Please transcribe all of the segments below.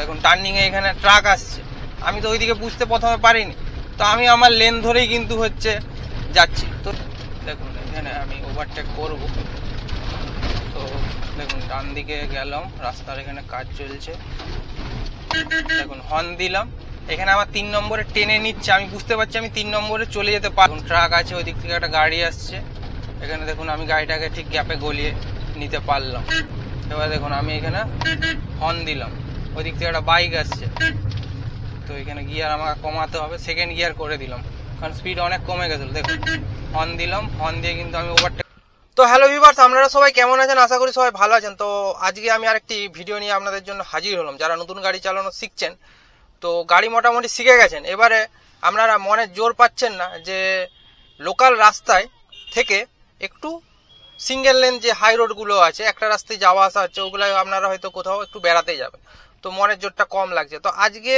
দেখুন টার্নিংয়ে এখানে ট্রাক আসছে। আমি তো ওইদিকে বুঝতে প্রথমে পারিনি। তো আমি আমার লেন ধরেই কিন্তু হচ্ছে যাচ্ছি। তো দেখুন, এখানে আমি ওভারটেক করব। তো দেখুন ডান দিকে গেলাম, রাস্তার এখানে কাজ চলছে। দেখুন হর্ন দিলাম। এখানে আমার তিন নম্বরে টেনে নিচ্ছে। আমি বুঝতে পারছি, আমি তিন নম্বরে চলে যেতে পারব। ট্রাক আছে ওই দিক থেকে একটা গাড়ি আসছে। এখানে দেখুন, আমি গাড়িটাকে ঠিক গ্যাপে গলিয়ে নিতে পারলাম। এবার দেখুন, আমি এখানে হর্ন দিলাম। ওই দিক থেকে একটা বাইক আসছে। তো এখানে গিয়ার আমাকে কমাতে হবে। সেকেন্ড গিয়ার করে দিলাম। কারণ স্পিড অনেক কমে গেছিল দেখুন হর্ন দিলাম হর্ন দিয়ে কিন্তু আমি ওভারটেক তো হ্যালো ভিভার্স আপনারা সবাই কেমন আছেন? আশা করি সবাই ভালো আছেন। তো আজকে আমি আরেকটি ভিডিও নিয়ে আপনাদের জন্য হাজির হলাম। যারা নতুন গাড়ি চালানো শিখছেন, তো গাড়ি মোটামুটি শিখে গেছেন। এবারে আপনারা মনে জোর পাচ্ছেন না যে লোকাল রাস্তায় থেকে একটু সিঙ্গেল লেন যে হাই রোডগুলো আছে, একটা রাস্তায় যাওয়া আসা হচ্ছে ওগুলো আপনারা হয়তো কোথাও একটু বেড়াতে যাবেন। তো মনের জোরটা কম লাগছে। তো আজকে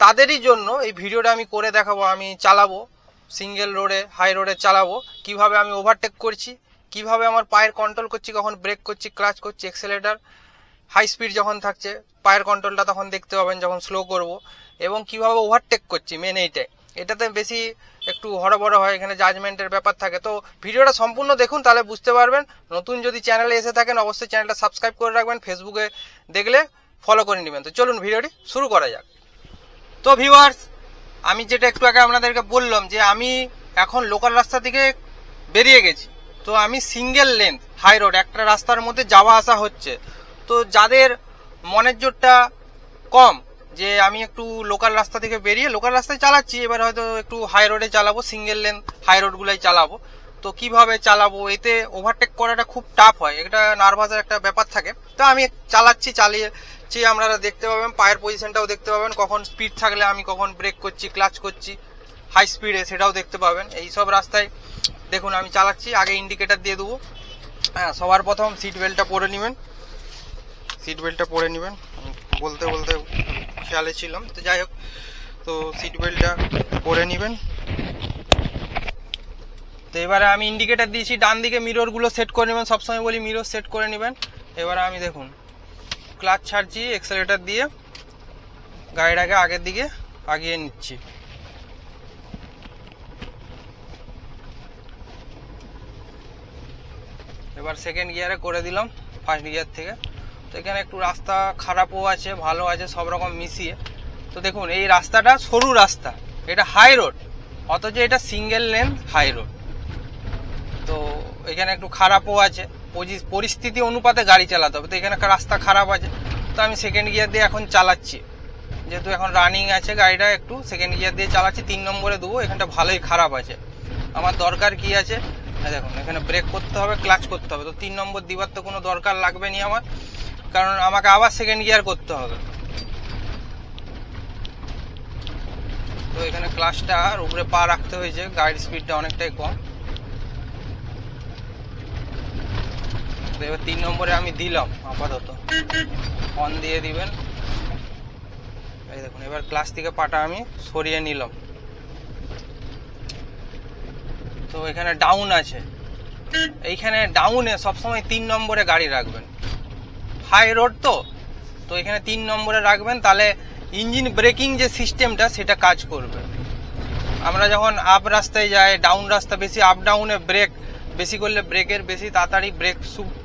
তাদেরই জন্য এই ভিডিওটা আমি করে দেখাবো, আমি চালাবো সিঙ্গেল রোডে হাই রোডে চালাবো। কীভাবে আমি ওভারটেক করছি, কীভাবে আমার পায়ের কন্ট্রোল করছি, কখন ব্রেক করছি ক্লাচ করছি এক্সেলেটার হাই স্পিড যখন থাকছে, পায়ের কন্ট্রোলটা তখন দেখতে পাবেন যখন স্লো করব। এবং কীভাবে ওভারটেক করছি মেন এইটাই। এটাতে বেশি একটু হড়বড় হয়, এখানে জাজমেন্টের ব্যাপার থাকে। তো ভিডিওটা সম্পূর্ণ দেখুন, তাহলে বুঝতে পারবেন। নতুন যদি চ্যানেলে এসে থাকেন, অবশ্যই চ্যানেলটা সাবস্ক্রাইব করে রাখবেন। ফেসবুকে দেখলে ফলো করে নেবেন। তো চলুন ভিডিওটি শুরু করা যাক। তো ভিউয়ার্স আমি যেটা একটু আগে আপনাদেরকে বললাম যে আমি এখন লোকাল রাস্তা থেকে বেরিয়ে গেছি। তো আমি সিঙ্গেল লেন্থ হাই রোড একটা রাস্তার মধ্যে যাওয়া আসা হচ্ছে। তো যাদের মনের জোরটা কম, যে আমি একটু লোকাল রাস্তা থেকে বেরিয়ে লোকাল রাস্তায় চালাচ্ছি, এবার হয়তো একটু হাই রোডে চালাবো সিঙ্গেল লেন হাই রোডগুলাই চালাবো। তো কীভাবে চালাবো, এতে ওভারটেক করাটা খুব টাফ হয়, এটা নার্ভাসের একটা ব্যাপার থাকে। তো আমি চালাচ্ছি চালিয়েছি আপনারা দেখতে পাবেন, পায়ের পজিশনটাও দেখতে পাবেন, কখন স্পিড থাকলে আমি কখন ব্রেক করছি ক্লাচ করছি হাই স্পিডে সেটাও দেখতে পাবেন। এই সব রাস্তায়, দেখুন আমি চালাচ্ছি, আগে ইন্ডিকেটার দিয়ে দেবো। হ্যাঁ সবার প্রথম সিট বেল্টটা পরে নেবেন। সিট বেল্টটা পরে নেবেন। বলতে বলতে খেয়ালে ছিলাম। তো যাই হোক, তো সিট বেল্টটা পরে নেবেন। তো এবারে আমি ইন্ডিকেটার দিয়েছি ডান দিকে মিররগুলো সেট করে নেবেন। সবসময় বলি মিরর সেট করে নেবেন। এবারে আমি দেখুন। ক্লাচ ছাড়ছি এক্সেলেটার দিয়ে। গাড়িটাকে আগের দিকে আগিয়ে নিচ্ছি। এবার সেকেন্ড গিয়ারে করে দিলাম ফার্স্ট গিয়ার থেকে। তো এখানে একটু রাস্তা খারাপও আছে, ভালো আছে, সব রকম মিশিয়ে। তো দেখুন, এই রাস্তাটা সরু রাস্তা, এটা হাই রোড অথচ এটা সিঙ্গেল লেন হাই রোড তো এখানে একটু খারাপও আছে। পরিস্থিতি অনুপাতে গাড়ি চালাতে হবে। তো এখানে রাস্তা খারাপ আছে। তো আমি সেকেন্ড গিয়ার দিয়ে এখন চালাচ্ছি। যেহেতু এখন রানিং আছে গাড়িটা, একটু সেকেন্ড গিয়ার দিয়ে চালাচ্ছি, তিন নম্বরে দেবো। এখানটা ভালোই খারাপ আছে। আমার দরকার কি আছে? দেখুন, এখানে ব্রেক করতে হবে ক্লাচ করতে হবে। তো তিন নম্বর দিবার তো কোনো দরকার লাগবে নি আমার। কারণ আমাকে আবার সেকেন্ড গিয়ার করতে হবে। তো এখানে ক্লাচটা আর উপরে পা রাখতে হয়েছে। গাড়ির স্পিডটা অনেকটাই কম। তো এবার তিন নম্বরে আমি দিলাম, আপাতত। অন দিয়ে দিবেন। এই দেখুন, এবার ক্লাস থেকে পাটা আমি সরিয়ে নিলাম। তো এখানে ডাউন আছে। এইখানে ডাউনে সবসময় তিন নম্বরে গাড়ি রাখবেন। হাই রোড তো? তো এখানে তিন নম্বরে রাখবেন, তাহলে ইঞ্জিন ব্রেকিং যে সিস্টেমটা সেটা কাজ করবে। আমরা যখন আপ রাস্তায় যাই ডাউন রাস্তা বেশি আপ ডাউনে ব্রেক বেশি করলে ব্রেকের বেশি তাড়াতাড়ি ব্রেক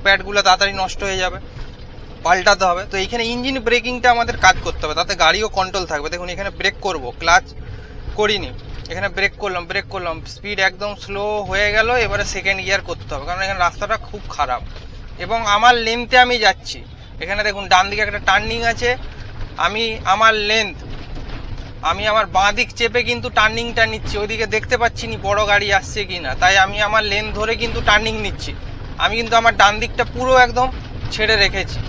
প্যাডগুলো তাড়াতাড়ি নষ্ট হয়ে যাবে, পাল্টাতে হবে। তো এইখানে ইঞ্জিন ব্রেকিংটা আমাদের কাজ করতে হবে, তাতে গাড়িও কন্ট্রোল থাকবে। দেখুন, এখানে ব্রেক করব ক্লাচ করিনি। এখানে ব্রেক করলাম ব্রেক করলাম স্পিড একদম স্লো হয়ে গেল, এবারে সেকেন্ড গিয়ার করতে হবে, কারণ এখানে রাস্তাটা খুব খারাপ। এবং আমার লেন্থে আমি যাচ্ছি। এখানে দেখুন ডান দিকে একটা টার্নিং আছে, আমি আমার লেন্থ আমি আমার বাঁ দিক চেপে কিন্তু টার্নিংটা নিচ্ছি, ওইদিকে দেখতে পাচ্ছি নি বড় গাড়ি আসছে কি না তাই আমি আমার লেন ধরে কিন্তু টার্নিং নিচ্ছি। আমি কিন্তু আমার ডান দিকটা পুরো একদম ছেড়ে রেখেছি।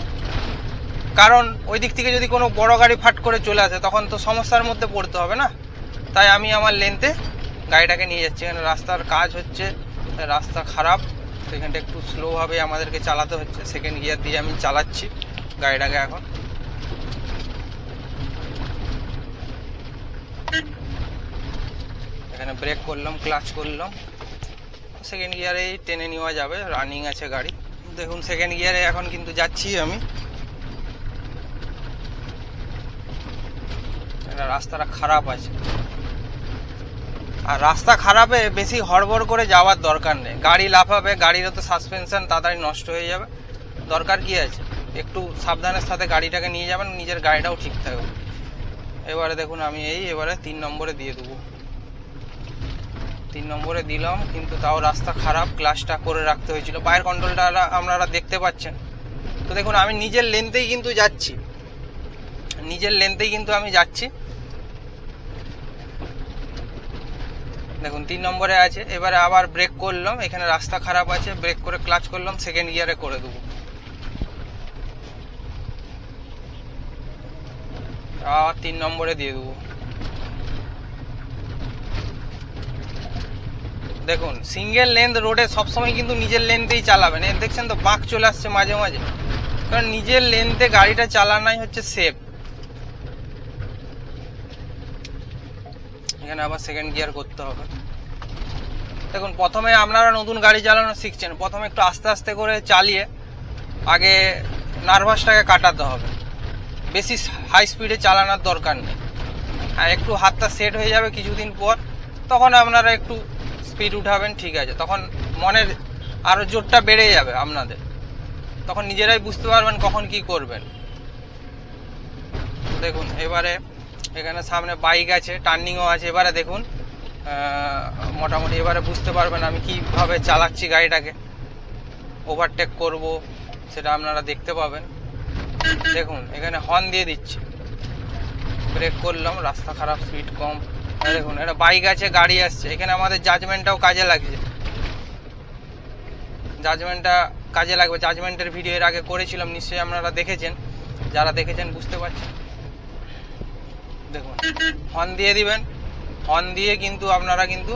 কারণ ওই দিক থেকে যদি কোনো বড় গাড়ি ফাট করে চলে আসে, তখন তো সমস্যার মধ্যে পড়তে হবে না। তাই আমি আমার লেনতে গাড়িটাকে নিয়ে যাচ্ছি। এখানে রাস্তার কাজ হচ্ছে রাস্তা খারাপ। সেখানটা একটু স্লোভাবে আমাদেরকে চালাতে হচ্ছে। সেকেন্ড গিয়ার দিয়ে আমি চালাচ্ছি গাড়িটাকে এখন। এখানে ব্রেক করলাম ক্লাচ করলাম। সেকেন্ড গিয়ারেই টেনে নেওয়া যাবে রানিং আছে গাড়ি। দেখুন সেকেন্ড গিয়ারে এখন কিন্তু যাচ্ছি আমি। রাস্তাটা খারাপ আছে। আর রাস্তা খারাপে বেশি হড়বড় করে যাওয়ার দরকার নেই। গাড়ি লাফাবে, গাড়িরও তো সাসপেনশন তাড়াতাড়ি নষ্ট হয়ে যাবে। দরকার কি আছে? একটু সাবধানের সাথে গাড়িটাকে নিয়ে যাবেন, নিজের গাড়িটাও ঠিক থাকবে। এবারে দেখুন আমি এই, এবারে তিন নম্বরে দিয়ে দেবো। তিন নম্বরে দিলাম, কিন্তু তাও রাস্তা খারাপ ক্লাসটা করে রাখতে হয়েছিল। পায়ের কন্ট্রোলটা আপনারা দেখতে পাচ্ছেন। তো দেখুন, আমি নিজের লেনতেই কিন্তু যাচ্ছি। নিজের লেনতেই কিন্তু আমি যাচ্ছি। দেখুন, তিন নম্বরে আছে। এবারে আবার ব্রেক করলাম। এখানে রাস্তা খারাপ আছে। ব্রেক করে ক্লাচ করলাম। সেকেন্ড গিয়ারে করে দেবো। আবার তিন নম্বরে দিয়ে দেবো। দেখুন সিঙ্গেল লেন্থ রোডে সবসময় কিন্তু নিজের লেন্থেই চালাবেন। এই দেখছেন তো, বাঁক চলে আসছে মাঝে মাঝে। কারণ নিজের লেন্থে গাড়িটা চালানাই হচ্ছে সেফ এখানে আবার সেকেন্ড গিয়ার করতে হবে। দেখুন, প্রথমে আপনারা নতুন গাড়ি চালানো শিখছেন। প্রথমে একটু আস্তে আস্তে করে চালিয়ে আগে নার্ভাসটাকে কাটাতে হবে। বেশি হাই স্পিডে চালানোর দরকার নেই। আর একটু হাতটা সেট হয়ে যাবে কিছুদিন পর, তখন আপনারা একটু স্পিড উঠাবেন, ঠিক আছে। তখন মনের আরও জোরটা বেড়ে যাবে আপনাদের। তখন নিজেরাই বুঝতে পারবেন কখন কি করবেন। দেখুন, এবারে এখানে সামনে বাইক আছে টার্নিংও আছে। এবারে দেখুন মোটামুটি এবারে বুঝতে পারবেন আমি কীভাবে চালাচ্ছি গাড়িটাকে। ওভারটেক করব, সেটা আপনারা দেখতে পাবেন। দেখুন, এখানে হর্ন দিয়ে দিচ্ছি। ব্রেক করলাম, রাস্তা খারাপ স্পিড কম। দেখুন এটা বাইক আছে, গাড়ি আসছে। এখানে আমাদের জাজমেন্টটাও কাজে লাগছে। জাজমেন্টটা কাজে লাগবে। জাজমেন্টের ভিডিও এর আগে করেছিলাম, নিশ্চয়ই আপনারা দেখেছেন। যারা দেখেছেন বুঝতে পারছেন। দেখুন হর্ন দিয়ে দিবেন। হর্ন দিয়ে কিন্তু আপনারা কিন্তু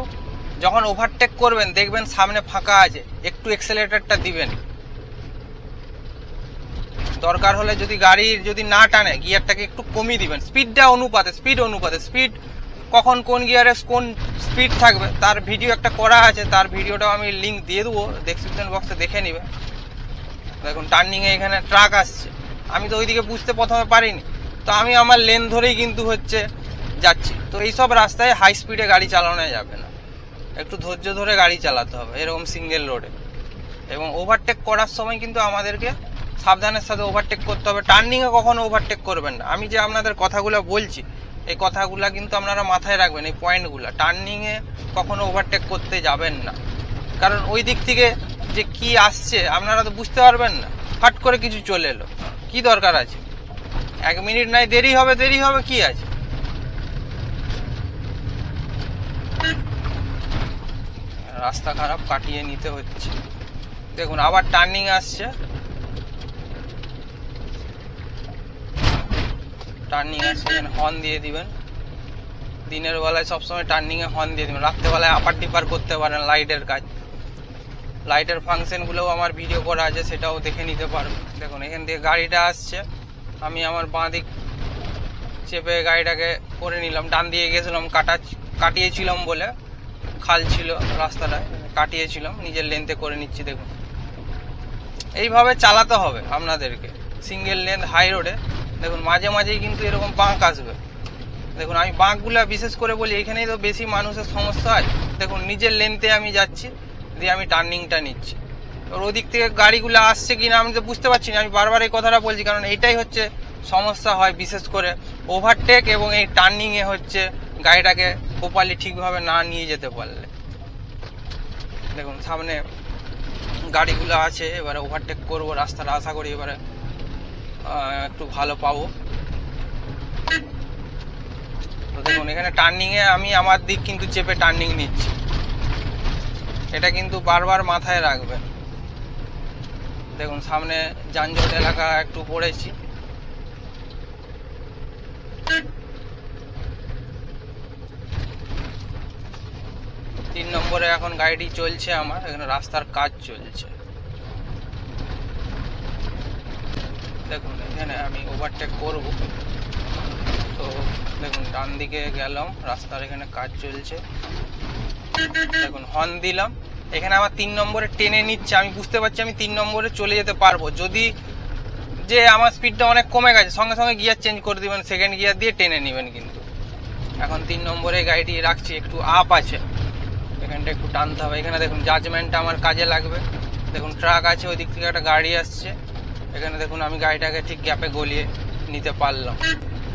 যখন ওভারটেক করবেন, দেখবেন সামনে ফাঁকা আছে। একটু এক্সেলেটারটা দিবেন। দরকার হলে যদি গাড়ির যদি না টানে গিয়ারটাকে একটু কমিয়ে দিবেন। স্পিডটা অনুপাতে স্পিড অনুপাতে স্পিড কখন কোন গিয়ারে কোন স্পিড থাকবে, তার ভিডিও একটা করা আছে, তার ভিডিওটাও আমি লিঙ্ক দিয়ে দেবো ডেসক্রিপশন বক্সে দেখে নেবে। দেখুন টার্নিংয়ে এখানে ট্রাক আসছে। আমি তো ওইদিকে বুঝতে প্রথমে পারিনি। তো আমি আমার লেন ধরেই কিন্তু হচ্ছে যাচ্ছি। তো এইসব রাস্তায় হাই স্পিডে গাড়ি চালানো যাবে না। একটু ধৈর্য ধরে গাড়ি চালাতে হবে, এরকম সিঙ্গেল রোডে এবং ওভারটেক করার সময় কিন্তু আমাদেরকে সাবধানের সাথে ওভারটেক করতে হবে। টার্নিংয়ে কখনো ওভারটেক করবেন না। আমি যে আপনাদের কথাগুলো বলছি এই কথাগুলা কিন্তু আপনারা মাথায় রাখবেন, এই পয়েন্টগুলো টার্নিংয়ে কখনো ওভারটেক করতে যাবেন না। কারণ ওই দিক থেকে যে কি আসছে, আপনারা তো বুঝতে পারবেন না। ফাট করে কিছু চলে এলো। কি দরকার আছে? এক মিনিট নাই, দেরি হবে দেরি হবে, কি আছে? রাস্তা খারাপ কাটিয়ে নিতে হচ্ছে। দেখুন, আবার টার্নিং আসছে। টার্নিং আসছে এখানে হর্ন দিয়ে দিবেন। দিনের বেলায় সবসময় টার্নিংয়ে হর্ন দিয়ে দিবেন। রাত্রেবেলায় আপার ডিপার করতে পারেন লাইটের কাজ। লাইটের ফাংশনগুলোও আমার ভিডিও করা আছে, সেটাও দেখে নিতে পারবেন। দেখুন, এখান থেকে গাড়িটা আসছে। আমি আমার বাঁ দিক চেপে গাড়িটাকে করে নিলাম। ডান দিয়ে গেছিলাম, কাটা কাটিয়েছিলাম বলে খাল ছিল রাস্তাটায়, কাটিয়েছিলাম। নিজের লেনতে করে নিচ্ছি, দেখুন। এইভাবে চালাতে হবে আপনাদেরকে। সিঙ্গেল লেন হাই রোডে দেখুন, মাঝে মাঝেই কিন্তু এরকম বাঁক আসবে। দেখুন, আমি বাঁকগুলা বিশেষ করে বলি, এখানেই তো বেশি মানুষের সমস্যা হয়। দেখুন, নিজের লেনতে আমি যাচ্ছি, দিয়ে আমি টার্নিংটা নিচ্ছি। এবার ওদিক থেকে গাড়িগুলো আসছে কি না আমি তো বুঝতে পারছি না, আমি বারবার এই কথাটা বলছি, কারণ এটাই হচ্ছে সমস্যা হয় বিশেষ করে ওভারটেক এবং এই টার্নিংয়ে হচ্ছে গাড়িটাকে প্রপারলি ঠিকভাবে না নিয়ে যেতে পারলে। দেখুন, সামনে গাড়িগুলো আছে, এবারে ওভারটেক করব রাস্তাটা, আশা করি এবারে একটু ভালো পাবো। তো দেখুন, এখানে টার্নিংয়ে আমি আমার দিক কিন্তু চেপে টার্নিং নিচ্ছি। এটা কিন্তু বারবার মাথায় রাখবেন। দেখুন, সামনে যানজট এলাকা একটু পড়েছি। তিন নম্বরে এখন গাড়িটি চলছে আমার, এখানে রাস্তার কাজ চলছে। দেখুন, এখানে আমি ওভারটেক করব। তো দেখুন ডান দিকে গেলাম, রাস্তার এখানে কাজ চলছে। দেখুন হর্ন দিলাম। এখানে আমার তিন নম্বরে টেনে নিচ্ছে, আমি বুঝতে পারছি, আমি তিন নম্বরে চলে যেতে পারব। যদি যে আমার স্পিডটা অনেক কমে গেছে, সঙ্গে সঙ্গে গিয়ার চেঞ্জ করে দিবেন সেকেন্ড গিয়ার দিয়ে টেনে নেবেন কিন্তু। এখন তিন নম্বরে গাড়িটি রাখছি, একটু আপ আছে। এখানটা একটু টানতে হবে। এখানে দেখুন জাজমেন্টটা আমার কাজে লাগবে। দেখুন ট্রাক আছে ওই দিক থেকে একটা গাড়ি আসছে। এখানে দেখুন, আমি গাড়িটাকে ঠিক গ্যাপে গলিয়ে নিতে পারলাম।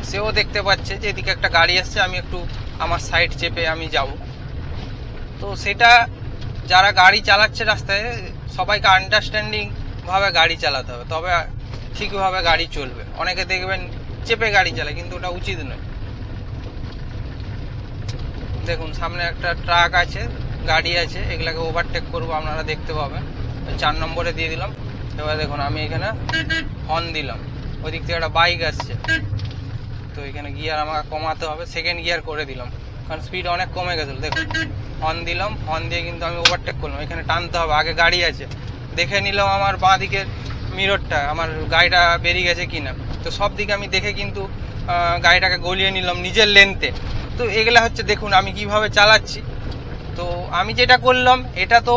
সেও দেখতে পাচ্ছে যে এদিকে একটা গাড়ি আসছে, আমি একটু আমার সাইড চেপে আমি যাব। তো সেটা যারা গাড়ি চালাচ্ছে রাস্তায়, সবাইকে আন্ডারস্ট্যান্ডিং ভাবে গাড়ি চালাতে হবে। তবে ঠিকভাবে গাড়ি চলবে। অনেকে দেখবেন চেপে গাড়ি চালায়, কিন্তু ওটা উচিত নয়। দেখুন, সামনে একটা ট্রাক আছে, গাড়ি আছে, এগুলাকে ওভারটেক করব, আপনারা দেখতে পাবেন। চার নম্বরে দিয়ে দিলাম। এবার দেখুন, আমি এখানে হর্ন দিলাম। ওই দিক থেকে একটা বাইক আসছে। তো এখানে গিয়ার আমাকে কমাতে হবে। সেকেন্ড গিয়ার করে দিলাম। কারণ স্পিড অনেক কমে গেছিল। দেখুন হর্ন দিলাম। হর্ন দিয়ে কিন্তু আমি ওভারটেক করলাম। এখানে টানতে হবে। আগে গাড়ি আছে। দেখে নিলাম আমার বাঁ দিকের মিররটা আমার গাড়িটা বেরিয়ে গেছে কিনা। তো সব দিকে আমি দেখে কিন্তু গাড়িটাকে গলিয়ে নিলাম নিজের লেন্থে তো এগুলা হচ্ছে, দেখুন, আমি কীভাবে চালাচ্ছি। তো আমি যেটা করলাম, এটা তো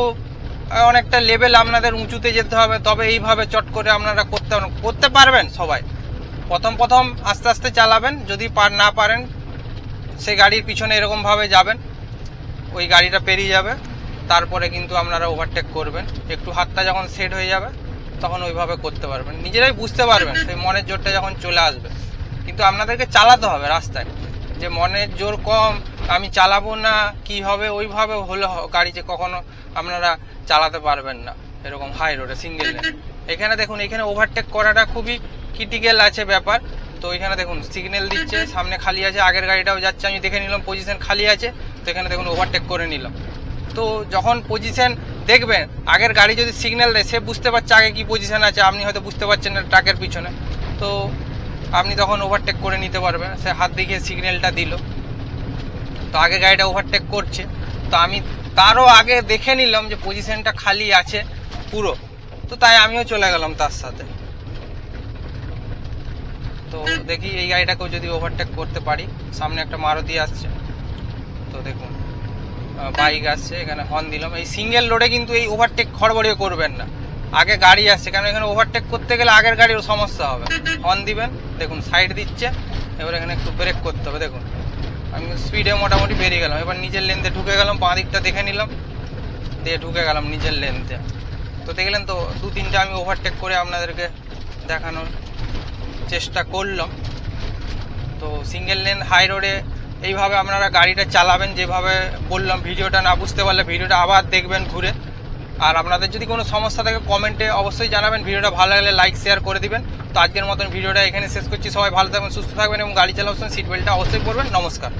অনেকটা লেভেল আপনাদের উঁচুতে যেতে হবে, তবে এইভাবে চট করে আপনারা করতে করতে পারবেন সবাই। প্রথম প্রথম আস্তে আস্তে চালাবেন, যদি পার, না পারেন সেই গাড়ির পিছনে এরকমভাবে যাবেন, ওই গাড়িটা পেরিয়ে যাবে, তারপরে কিন্তু আপনারা ওভারটেক করবেন। একটু হাতটা যখন সেট হয়ে যাবে, তখন ওইভাবে করতে পারবেন। নিজেরাই বুঝতে পারবেন, সেই মনের জোরটা যখন চলে আসবে। কিন্তু আপনাদেরকে চালাতে হবে রাস্তায়। যে মনের জোর কম আমি চালাবো না, কি হবে, ওইভাবে হলে গাড়ি যে কখনো আপনারা চালাতে পারবেন না। এরকম হাই রোডে সিঙ্গেল এখানে দেখুন, এখানে ওভারটেক করাটা খুবই ক্রিটিক্যাল আছে ব্যাপার। তো এখানে দেখুন সিগন্যাল দিচ্ছে, সামনে খালি আছে, আগের গাড়িটাও যাচ্ছে, আমি দেখে নিলাম পজিশন খালি আছে, তো এখানে দেখুন ওভারটেক করে নিলাম। তো যখন পজিশন দেখবেন, আগের গাড়ি যদি সিগন্যাল দেয়, সে বুঝতে পারছে আগে কি পজিশন আছে, আপনি হয়তো বুঝতে পারছেন না ট্রাকের পিছনে। তো আপনি তখন ওভারটেক করে নিতে পারবেন, সে হাত দেখিয়ে সিগন্যালটা দিল। তো আগে গাড়িটা ওভারটেক করছে। তো আমি তারও আগে দেখে নিলাম যে পজিশনটা খালি আছে পুরো। তো তাই আমিও চলে গেলাম তার সাথে। তো দেখি এই গাড়িটাকেও যদি ওভারটেক করতে পারি। সামনে একটা মারুতি আসছে। তো দেখুন বাইক আসছে, এখানে হর্ন দিলাম। এই সিঙ্গেল রোডে কিন্তু এই ওভারটেক খড়বড়িয়ে করবেন না। আগে গাড়ি আসছে, কারণ এখানে ওভারটেক করতে গেলে আগের গাড়ির সমস্যা হবে। হর্ন দিবেন, দেখুন সাইড দিচ্ছে, এবার এখানে একটু ব্রেক করতে হবে, দেখুন। আমি স্পিডে মোটামুটি বেরিয়ে গেলাম। এবার নিজের লেনতে ঢুকে গেলাম, বাঁ দিকটা দেখে নিলাম। দিয়ে ঢুকে গেলাম নিজের লেনতে তো দেখলেন তো, দু তিনটা আমি ওভারটেক করে আপনাদেরকে দেখানোর চেষ্টা করলাম। তো সিঙ্গেল লেন হাই রোডে এইভাবে আপনারা গাড়িটা চালাবেন, যেভাবে বললাম ভিডিওটা না বুঝতে পারলে ভিডিওটা আবার দেখবেন ঘুরে। আর আপনাদের যদি কোনো সমস্যা থাকে কমেন্টে অবশ্যই জানাবেন। ভিডিওটা ভালো লাগলে লাইক শেয়ার করে দিবেন। তো আজকের মতন ভিডিওটা এখানে শেষ করছি। সবাই ভালো থাকবেন, সুস্থ থাকবেন এবং গাড়ি চালাবেন সিট বেল্টটা অবশ্যই করবেন নমস্কার।